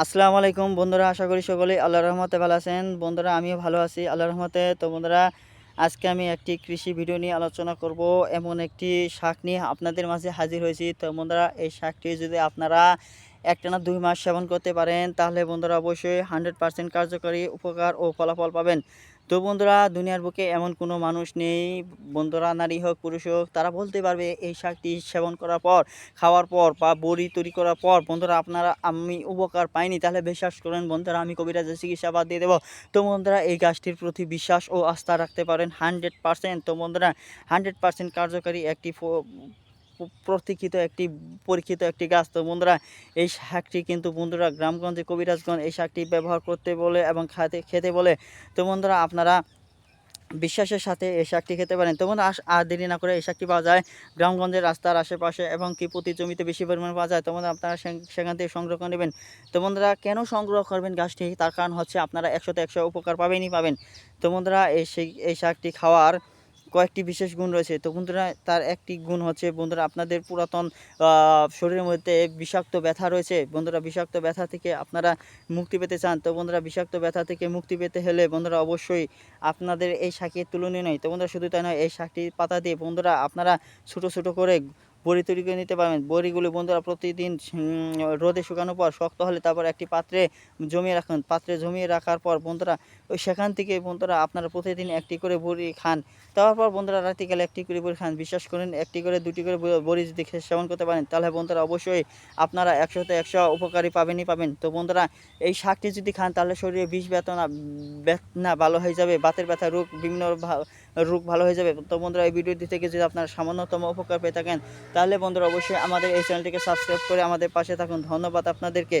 আসসালামু আলাইকুম বন্ধুরা, আশা করি সকলেই আল্লাহর রহমতে ভালো আছেন। বন্ধুরা, আমিও ভালো আছি আল্লাহ রহমতে। তো বন্ধুরা, আজকে আমি একটি কৃষি ভিডিও নিয়ে আলোচনা করব। এমন একটি শাক নিয়ে আপনাদের মাঝে হাজির হয়েছি। তো বন্ধুরা, এই শাকটি যদি আপনারা একটানা দুই মাস সেবন করতে পারেন, তাহলে বন্ধুরা অবশ্যই হান্ড্রেড পার্সেন্ট কার্যকরী উপকার ও ফলাফল পাবেন। তো বন্ধুরা, দুনিয়ার বুকে এমন কোনো মানুষ নেই, বন্ধুরা নারী হোক, পুরুষ হোক, তারা বলতে পারবে এই শাকটি সেবন করার পর, খাওয়ার পর বা বড়ি তৈরি করার পর, বন্ধুরা আপনারা আমি উপকার পাইনি, তাহলে বিশ্বাস করেন বন্ধুরা, আমি কবিরাজের চিকিৎসা বাদ দিয়ে দেবো। তো বন্ধুরা, এই গাছটির প্রতি বিশ্বাস ও আস্থা রাখতে পারেন হান্ড্রেড পার্সেন্ট। তো বন্ধুরা, হান্ড্রেড পার্সেন্ট কার্যকারী একটি প্রতীক্ষিত একটি, পরীক্ষিত একটি গাছ। তো বন্ধুরা, এই শাকটি কিন্তু বন্ধুরা গ্রামগঞ্জে কবিরাজগঞ্জ এই শাকটি ব্যবহার করতে বলে এবং খাতে খেতে বলে। তো বন্ধুরা, আপনারা বিশ্বাসের সাথে এই শাকটি খেতে পারেন। তো বন্ধুরা, আস- আর দেরি না করে এই শাকটি পাওয়া যায় গ্রামগঞ্জের রাস্তার আশেপাশে এবং কি প্রতি জমিতে বেশি পরিমাণে পাওয়া যায়, তো বন্ধুরা আপনারা সেখান থেকে সংগ্রহ করে নেবেন। তো বন্ধুরা, কেন সংগ্রহ করবেন গাছটি? তার কারণ হচ্ছে আপনারা একশোতে একশো উপকার পাবেনই পাবেন। তো বন্ধুরা, এই এই শাকটি খাওয়ার কয়েকটি বিশেষ গুণ রয়েছে। তো বন্ধুরা, তার একটি গুণ হচ্ছে, বন্ধুরা, আপনাদের পুরাতন শরীরের মধ্যে বিষাক্ত ব্যথা রয়েছে। বন্ধুরা, বিষাক্ত ব্যথা থেকে আপনারা মুক্তি পেতে চান। তো বন্ধুরা, বিষাক্ত ব্যথা থেকে মুক্তি পেতে হলে, বন্ধুরা, অবশ্যই আপনাদের এই শাকের তুলনীয় নয়। তো বন্ধুরা, শুধু তাই নয়, এই শাকটি পাতা দিয়ে, বন্ধুরা, আপনারা ছোটো ছোটো করে বড়ি তৈরি করে নিতে পারবেন। বড়িগুলি বন্ধুরা প্রতিদিন রোদে শুকানোর পর শক্ত হলে তারপর একটি পাত্রে জমিয়ে রাখুন। পাত্রে জমিয়ে রাখার পর বন্ধুরা, ওই সেখান থেকে বন্ধুরা আপনারা প্রতিদিন একটি করে বড়ি খান। তারপর বন্ধুরা রাত্রিকালে একটি করে বড়ি খান। বিশ্বাস করেন, একটি করে, দুটি করে বড়ি যদি সেবন করতে পারেন, তাহলে বন্ধুরা অবশ্যই আপনারা একশোতে একশো উপকারী পাবেনই পাবেন। তো বন্ধুরা, এই শাকটি যদি খান, তাহলে শরীরে বিষ বেতনা বেতনা ভালো হয়ে যাবে। বাতের ব্যথা, রোগ, বিভিন্ন রোগ ভালো হয়ে যাবে। তো বন্ধুরা, এই ভিডিওটি থেকে যদি আপনারা সামান্যতম উপকার পেয়ে থাকেন, তাহলে বন্ধুরা অবশ্যই আমাদের এই চ্যানেলটিকে সাবস্ক্রাইব করে আমাদের পাশে থাকুন। ধন্যবাদ আপনাদেরকে।